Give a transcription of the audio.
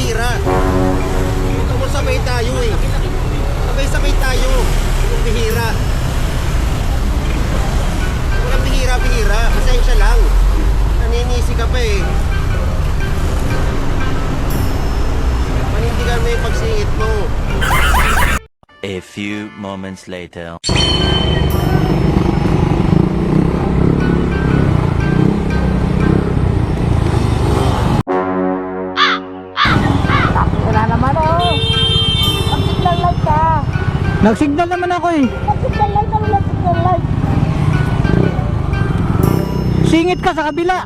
bihira. Ito mo sabay tayo eh. Sabay-sabay tayo. Yung bihira. Walang bihira-bihira. Pasensya lang. Naninisi ka pa eh. Panindigan mo yung pagsingit mo. A few moments later. Nagsignal naman ako eh. Mag-signal light, ano lang signal light? Singit ka sa kabila.